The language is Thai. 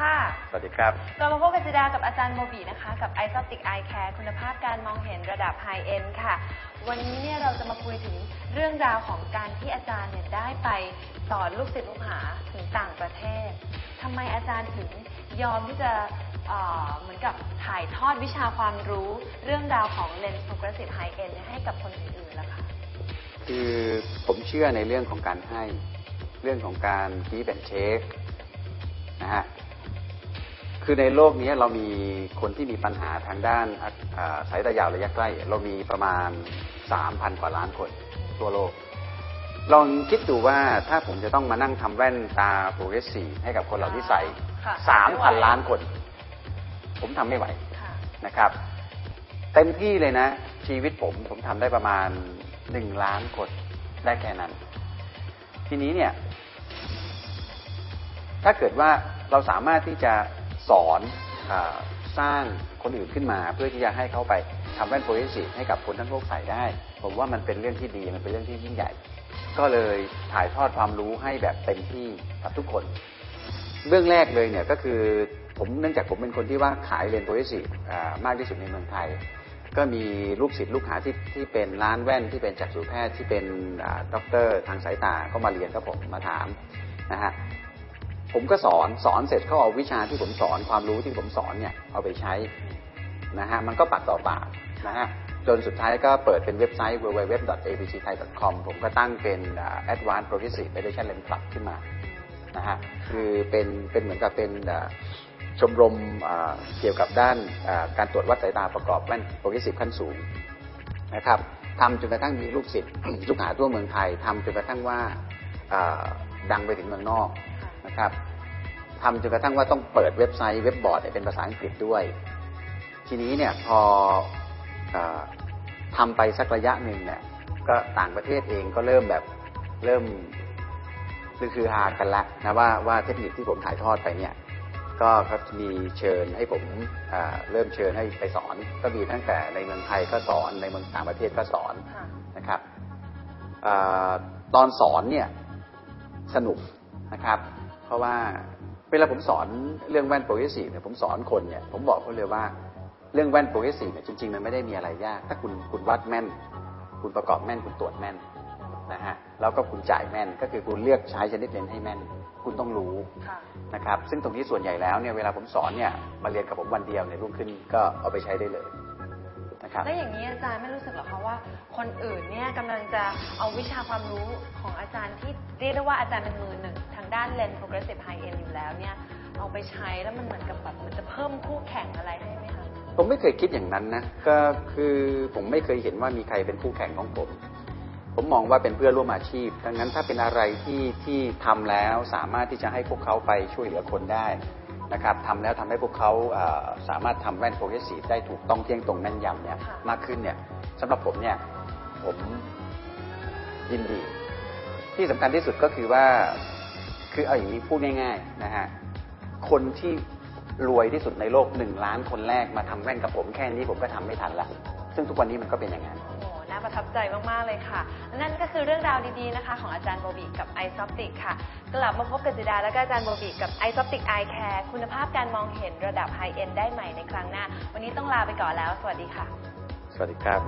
ครับกลับมาพบกับจิดากับอาจารย์โมบีนะคะ กับ i s o p t i c Eye Care คุณภาพการมองเห็นระดับ High End ค่ะ วันนี้เนี่ยเราจะมาคุยถึงเรื่องราวของการที่อาจารย์เนี่ยได้ไปสอนลูกศิษย์ลูกหาถึงต่างประเทศทำไมอาจารย์ถึงยอมที่จะเอ่อเหมือนกับถ่ายทอดวิชาความรู้ เรื่องราวของ Lens Progressive High End เนี่ยให้กับคนอื่นๆล่ะคะ คือผมเชื่อในเรื่องของการให้ เรื่องของการคีแบนเช็คนะฮะ คือในโลกนี้เรามีคนที่มีปัญหาทางด้านอะอ่าสายตายาวระยะใกล้ เรามีประมาณ 3,000 กว่าล้านคนทั่วโลก ลองคิดดูว่าถ้าผมจะต้องมานั่งทำแว่นตาโปรเกรสซีฟให้กับคนเหล่านี้ใส่ค่ะ3,000 ล้านคน ผมทำไม่ไหวค่ะนะครับ เต็มที่เลยนะ ชีวิตผมผมทำได้ประมาณหนึ่งล้านคนได้แค่นั้น ทีนี้เนี่ย ถ้าเกิดว่าเราสามารถที่จะ สอนอาสร้างคนอื่นขึ้นมาเพื่อที่จะให้เขาไปทำแว่นโปรเจคให้กับคนทั้งโลกใส่ได้ ผมว่ามันเป็นเรื่องที่ดีมันเป็นเรื่องที่ยิ่งใหญ่ ก็เลยถ่ายทอดความรู้ให้แบบเต็มที่กับทุกคน เรื่องแรกเลยเนี่ยก็คือผมเนื่องจากผมเป็นคนที่ว่าขายเรียนโปรเจคมากที่สุดในเมืองไทย ก็มีลูกศิษย์ลูกหาที่ที่เป็นร้านแว่นที่เป็นจักษุแพทย์ที่เป็นอ่าด็อกเตอร์ทางสายตาก็มาเรียนกับผมมาถามนะฮะ ผมก็สอนสอนเสร็จเขาเอาวิชาที่ผมสอนความรู้ที่ผมสอนเนี่ยเอาไปใช้นะฮะมันก็ปากต่อปากนะฮะจนสุดท้ายก็เปิดเป็นเว็บไซต์ www.abcthai.com ผมก็ตั้งเป็น Advanced Progressive Edition Lens Club ขึ้นมานะฮะคือเป็นเป็นเหมือนกับเป็นชมรมเกี่ยวกับด้านการตรวจวัดสายตาประกอบแว่นโปรเกรสซีฟขั้นสูงนะครับทำจนกระทั่งมีลูกศิษย์ลูกหาทั่วเมืองไทยทำจนกระทั่งว่าดังไปถึงเมืองนอก นะครับทำจนกระทั่งว่าต้องเปิดเว็บไซต์เว็บบอร์ดเนี่ยเป็นภาษาอังกฤษด้วย ทีนี้เนี่ยพออาทำไปสักระยะหนึ่งเนี่ยก็ต่างประเทศเองก็เริ่มแบบเริ่มคือคือฮากันละนะว่าว่าเทคนิคที่ผมถ่ายทอดไปเนี่ยก็ก็มีเชิญให้ผมอ่าเริ่มเชิญให้ไปสอน ก็มีตั้งแต่ในเมืองไทยก็สอนในเมืองต่างประเทศก็สอนค่ะนะครับอาตอนสอนเนี่ยสนุกนะครับ เพราะว่าเวลาผมสอนเรื่องแว่นโปรเกรสซีฟเนี่ยผมสอนคนเนี่ยผมบอกเขาเลยว่าเรื่องแว่นโปรเกรสซีฟเนี่ยจริงๆมันไม่ได้มีอะไรยาก ถ้าคุณคุณวัดแม่น คุณประกอบแม่นคุณตรวจแม่นนะฮะแล้วก็คุณจ่ายแม่นก็คือคุณเลือกใช้ชนิดเลนส์ให้แม่น คุณต้องรู้ค่ะนะครับซึ่งตรงนี้ส่วนใหญ่แล้วเนี่ยเวลาผมสอนเนี่ยมาเรียนกับผมวันเดียวเนี่ยรุ่งขึ้นก็เอาไปใช้ได้เลยนะครับแล้วอย่างนี้อาจารย์ไม่รู้สึกหรอ คะว่าคนอื่นเนี่ยกำลังจะเอาวิชาความรู้ของอาจารย์ที่เรียกได้ว่าอาจารย์เป็นมือหนึ่งทางด้านเลนส์ progressive high end อยู่แล้วเนี่ยเอาไปใช้แล้วมันเหมือนกับแบบมันจะเพิ่มคู่แข่งอะไรให้ไหมคะผมไม่เคยคิดอย่างนั้นนะก็คือผมไม่เคยเห็นว่ามีใครเป็นคู่แข่งของผม ผมมองว่าเป็นเพื่อนร่วมอาชีพดังนั้นถ้าเป็นอะไรที่ที่ทำแล้วสามารถที่จะให้พวกเขาไปช่วยเหลือคนได้นะครับทำแล้วทำให้พวกเขาเอ่อสามารถทำแว่นโปรเกรสซีฟได้ถูกต้องเที่ยงตรงแม่นยำเนี่ยค่ะมากขึ้นเนี่ยสำหรับผมเนี่ย ผมยินดี ที่สำคัญที่สุดก็คือว่าคือเอาอย่างนี้พูดง่ายๆนะฮะคนที่รวยที่สุดในโลกหนึ่งล้านคนแรกมาทำแว่นกับผมแค่นี้ผมก็ทำไม่ทันละ ซึ่งทุกวันนี้มันก็เป็นอย่างนั้นโอ้โหน่าประทับใจมากๆเลยค่ะ นั่นก็คือเรื่องราวดีๆนะคะ ของอาจารย์โบบิกับ i s o p t i c ค่ะ กลับมาพบกับจิดาและก็อาจารย์โบบิกับ i s o p t i c Eye Care คุณภาพการมองเห็นระดับ High End ได้ใหม่ในครั้งหน้า วันนี้ต้องลาไปก่อนแล้ว สวัสดีค่ะ สวัสดีครับ